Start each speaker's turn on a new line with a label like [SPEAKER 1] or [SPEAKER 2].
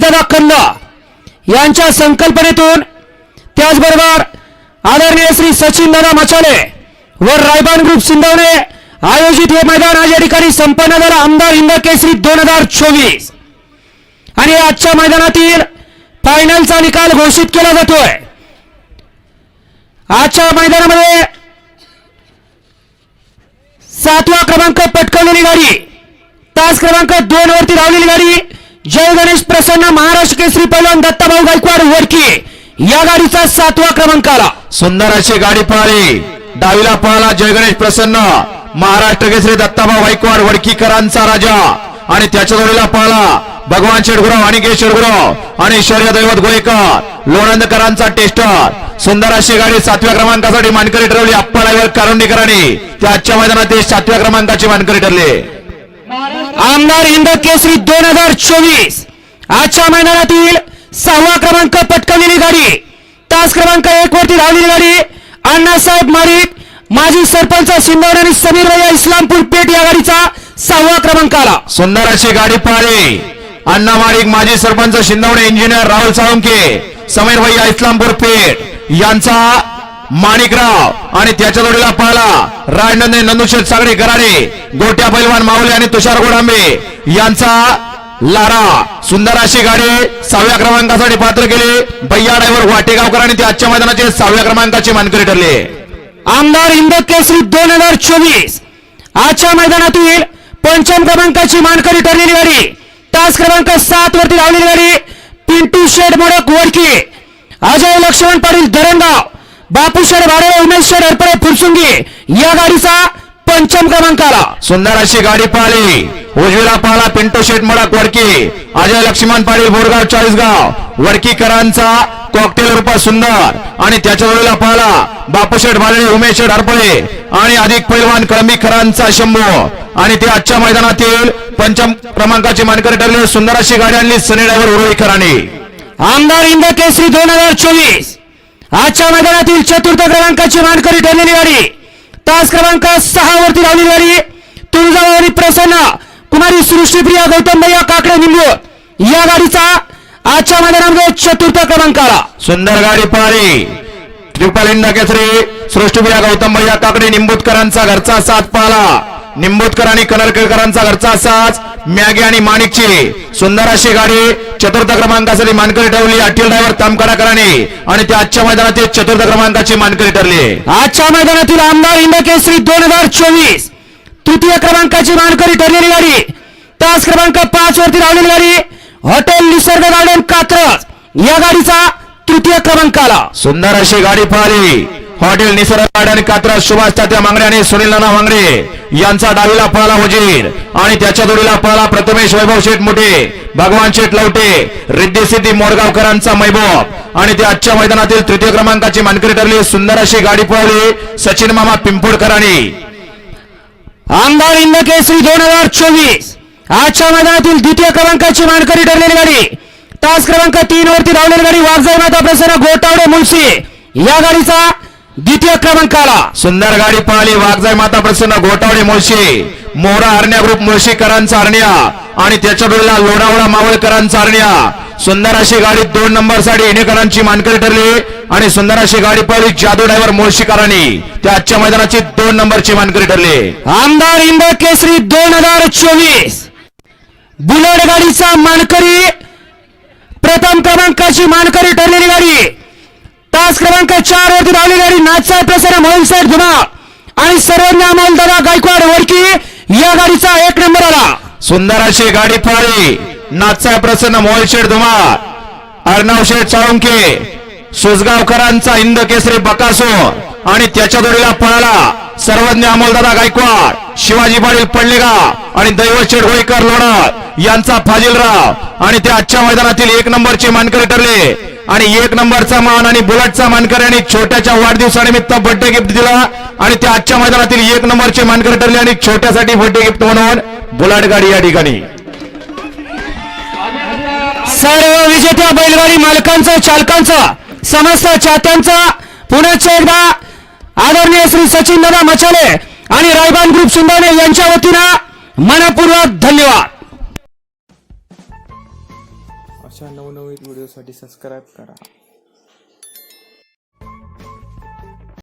[SPEAKER 1] संदीपदादा कंद यांच्या संकल्पनेतून त्याचबरोबर आदरणीय श्री सचिन दादा मचाले व रायबान ग्रुप सिंधवणे आयोजित हे मैदान आज या ठिकाणी संपन्न झालं. आमदार हिंद केसरी दोन हजार चोवीस. आणि आजच्या मैदानातील फायनलचा निकाल घोषित केला जातोय. आजच्या मैदानामध्ये सातवा क्रमांक पटकवलेली गाडी. तास क्रमांक दोन वरती प्रसन्न महाराष्ट्र केसरी पैलवान दत्ताभाऊ गायकवाड वडकी या गाडीचा सातवा क्रमांक आला
[SPEAKER 2] सुंदर अशी गाडी पळाली डावीला पळाला जय गणेश प्रसन्न. महाराष्ट्र केसरी दत्ताभाऊ गायकवाड वडकीकरांचा राजा. आणि त्याच्या जोडीला पळाला भगवान शेडगुराव आणि के शेडगुराव आणि शौर्य दैवत गोयकर लोणंदकरांचा टेस्टर. सुंदर अशी गाडी सातव्या क्रमांकासाठी मानकरी ठरवली. अप्पा कारुंडीकरांनी. त्या आजच्या मैदानात सातव्या क्रमांकाची मानकरी ठरली.
[SPEAKER 1] आमदार हिंद केसरी दोन हजार चोवीस. आजच्या मैदानातील सहावा क्रमांक पटकवलेली गाडी. तास क्रमांक एक वरती धावलेली गाडी. अण्णासाहेब मारिक माजी सरपंच सिंदवड आणि समीर भैया इस्लामपूर पेठ या गाडीचा सहावा क्रमांक आला.
[SPEAKER 2] सुंदर अशी गाडी पळाली अण्णा मारिक माजी सरपंच शिंदवणे इंजिनियर राहुल साळुंके समीर भैया इस्लामपूर पेठ यांचा माणिकराव आणि त्याच्या जोडीला पळाला राजनंदे नंदुशेठ सागडे गराडे गोट्या पैलवान माऊली आणि तुषार गोडांबे यांचा लारा सुंदर अशी गाडी सहाव्या क्रमांकासाठी पात्र केली. भैया ड्रायव्हर वाटेगावकर आणि ते आजच्या मैदानाचे सहाव्या क्रमांकाची मानकरी ठरले.
[SPEAKER 1] आमदार हिंद केसरी दोन हजार चोवीस. आजच्या मैदानातील पंचम क्रमांकाची मानकरी ठरलेली गाडी तास क्रमांक सात वरती धावलेली गाडी पिंटू शेड मोडक वडकी अजय लक्ष्मण पाटील धरणगाव. बापू शेड भाडे उमेश शेड हरपडे फुरसुंगी या गाडीचा पंचम क्रमांक आला
[SPEAKER 2] सुंदर अशी गाडी पाहिली उजवीला पाहला पिंटो शेट मडक वडकी. अजय लक्ष्मण पाटील बोरगाव चाळीसगाव. वडकीकरांचा कॉकटेल रूप सुंदर. आणि त्याच्या जोडीला पाहला बापूशेठ भालणे उमेश हरपळे. आणि अधिक पैलवान कळंबीकरांचा शंभू. आणि ते आजच्या मैदानातील पंचम क्रमांकाची मानकरी ठरले सुंदर अशी गाडी आणली सनी ड्रायव्हर उरुळीकरांनी
[SPEAKER 1] आमदार हिंद केसरी दोन हजार चोवीस. आजच्या मैदानातील चतुर्थ क्रमांकाची मानकरी ठरलेली गाडी. तास क्रमांक सहा वरती धावलेली गाडी तुळजाभवानी प्रसन्न कुमारी सृष्टीप्रिया गौतम भैया काकडे निंबू. या गाडीचा आजच्या मैदानामध्ये चतुर्थ क्रमांक आला.
[SPEAKER 2] सुंदर गाडी पारी. त्रिपालिंदा केसरी सृष्टीप्रिया गौतम भैया काकडे निंबूतकरांचा घरचा साथ पाला. निंबूतकर आणि कनरकेळकरांचा घरचा साथ मॅगी आणि माणिकची. सुंदर अशी गाडी चतुर्थ क्रमांकासाठी मानकरी ठरवली अठील ड्रायव्हर तामकाडाकरांनी आणि ते आजच्या मैदानातील चतुर्थ क्रमांकाची मानकरी ठरली.
[SPEAKER 1] आजच्या मैदानातील आमदार हिंद केसरी दोन हजार चोवीस तृतीय क्रमांकाची मानकरी ठरलेली गाडी. तास क्रमांक पाच वरती धावलेली गाडी हॉटेल निसर्ग गार्डन कात्रज. या गाडीचा तृतीय क्रमांक आला
[SPEAKER 2] सुंदर अशी गाडी पाहिली. हॉटेल निसर्ग आणि कात्रा सुभाष तात्या मांगडे आणि सुनील नाना मांगडे यांचा डावीला पळाला हुजीर आणि त्याच्या जोडीला पळाला प्रथमेश वैभव शेठ मोठे भगवान शेठ लवटे रिद्धी सिद्धी मोरगावकरांचा मैभव आणि ते आजच्या मैदानातील तृतीय क्रमांकाची मानकरी ठरली सुंदर अशी गाडी पळवली सचिन मामा पिंपोडकरांनी
[SPEAKER 1] आमदार हिंद केसरी दोन हजार चोवीस. आजच्या मैदानातील द्वितीय क्रमांकाची मानकरी ठरलेली गाडी. तास क्रमांक तीन वरती धावलेली गाडी वाघजाई माता प्रसन्न गोटावडे मुळशी. या गाडीचा द्वितीय क्रमांकाला
[SPEAKER 2] सुंदर गाडी पळाली. वाघजाई माता प्रसन्न घोटावडे मुळशी. मोहरा हरण्या ग्रुप मुळशीकरांचा हरण्या आणि त्याच्या डोळ्याला लोणावळा मावळकरांचा हरण्या सुंदर अशी गाडी दोन नंबरसाठी येणेकरांची मानकरी ठरली. आणि सुंदर अशी गाडी पळली जादू ड्रायव्हर मुळशीकरांनी. त्या आजच्या मैदानाची दोन नंबरची मानकरी ठरली.
[SPEAKER 1] आमदार इंद केसरी दोन हजार चोवीस. बुलेट गाडीचा मानकरी प्रथम क्रमांकाची मानकरी ठरलेली गाडी. तास क्रमांक चार वरती धावली गाडी. नाथसाहेब प्रसार मोहन साहेब धुमा आणि सर्वज्ञ दादा गायकवाड वडकी या गाडीचा एक नंबर आला.
[SPEAKER 2] सुंदर अशी गाडी पळाली नाथसाहेब प्रसन्न मोहनशेठ धुमाळ अर्णवशेठ चाळुंके. सुजगावकरांचा सुसगावकरांचा इंद केसरी बकासूर आणि त्याच्या जोडीला पळाला सर्वज्ञ अमोलदादा गायकवाड. शिवाजी पाटील पडलेगा. आणि दैवत शेठ होईकर लोणार. यांचा फाजिलराव. आणि ते आजच्या मैदानातील एक नंबरचे मानकरी ठरले. आणि एक नंबरचा मान आणि बुलटचा मानकरी आणि छोट्याच्या वाढदिवसानिमित्त बर्थडे गिफ्ट दिला. आणि ते आजच्या मैदानातील एक नंबरचे मानकरी ठरले आणि छोट्यासाठी बर्थडे गिफ्ट म्हणून बुलट गाडी या ठिकाणी.
[SPEAKER 1] सर्व विजेत्या बैलगाडी मालकांचं चालकांचं समस्त चाहत्यांचा पुण्याच्या एकदा आदरणीय श्री सचिन दादा मचाले आणि रायबान ग्रुप सुंदाने यांच्या वतीनं मनपूर्वक धन्यवाद.
[SPEAKER 3] अशा नवनवीन व्हिडिओसाठी सबस्क्राईब करा.